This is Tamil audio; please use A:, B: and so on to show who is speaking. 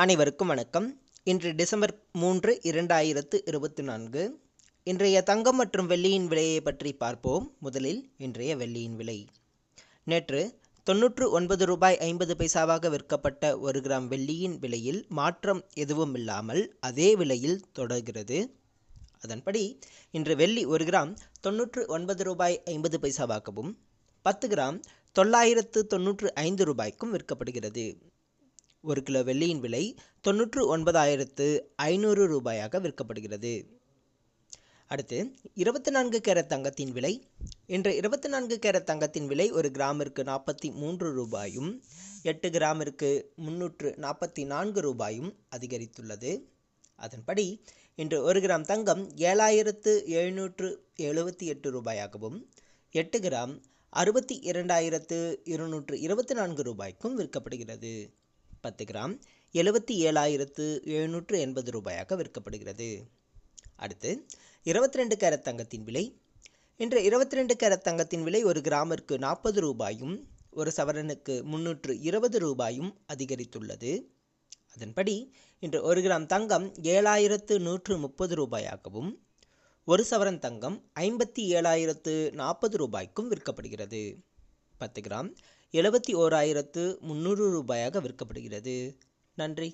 A: அனைவருக்கும் வணக்கம். இன்று டிசம்பர் மூன்று இரண்டாயிரத்து இருபத்தி நான்கு. இன்றைய தங்கம் மற்றும் வெள்ளியின் விலையை பற்றி பார்ப்போம். முதலில் இன்றைய வெள்ளியின் விலை. நேற்று தொன்னூற்று ஒன்பது ரூபாய் ஐம்பது பைசாவாக விற்கப்பட்ட ஒரு கிராம் வெள்ளியின் விலையில் மாற்றம் எதுவும் இல்லாமல் அதே விலையில் தொடர்கிறது. அதன்படி இன்று வெள்ளி ஒரு கிராம் தொன்னூற்று ஒன்பது ரூபாய் ஐம்பது பைசாவாகவும் பத்து கிராம் தொள்ளாயிரத்து தொன்னூற்று ஐந்து ரூபாய்க்கும் விற்கப்படுகிறது. ஒரு கிலோ வெள்ளியின் விலை தொன்னூற்று ஒன்பதாயிரத்து ஐநூறு ரூபாயாக விற்கப்படுகிறது. அடுத்து இருபத்தி நான்கு கேரட் தங்கத்தின் விலை. இன்று இருபத்தி நான்கு கேரட் தங்கத்தின் விலை ஒரு கிராமிற்கு நாற்பத்தி மூன்று ரூபாயும் எட்டு கிராமிற்கு முன்னூற்று நாற்பத்தி நான்கு ரூபாயும் அதிகரித்துள்ளது. அதன்படி இன்று ஒரு கிராம் தங்கம் ஏழாயிரத்து எழுநூற்று எழுபத்தி எட்டு ரூபாயாகவும் எட்டு கிராம் அறுபத்தி இரண்டாயிரத்து இருநூற்று இருபத்தி நான்கு ரூபாய்க்கும் விற்கப்படுகிறது. பத்து கிராம் எழுபத்தி ஏழாயிரத்து எழுநூற்று எண்பது ரூபாயாக விற்கப்படுகிறது. அடுத்து இருபத்தி ரெண்டு கேரட் தங்கத்தின் விலை. இன்று இருபத்தி ரெண்டு கேரட் தங்கத்தின் விலை ஒரு கிராமிற்கு நாற்பது ரூபாயும் ஒரு சவரனுக்கு முன்னூற்று இருபது ரூபாயும் அதிகரித்துள்ளது. அதன்படி இன்று ஒரு கிராம் தங்கம் ஏழாயிரத்து நூற்று முப்பது ரூபாயாகவும் ஒரு சவரன் தங்கம் ஐம்பத்தி ஏழாயிரத்து நாற்பது ரூபாய்க்கும் விற்கப்படுகிறது. பத்து கிராம் எழுபத்தி ஓராயிரத்து முந்நூறு ரூபாயாக விற்கப்படுகிறது. நன்றி.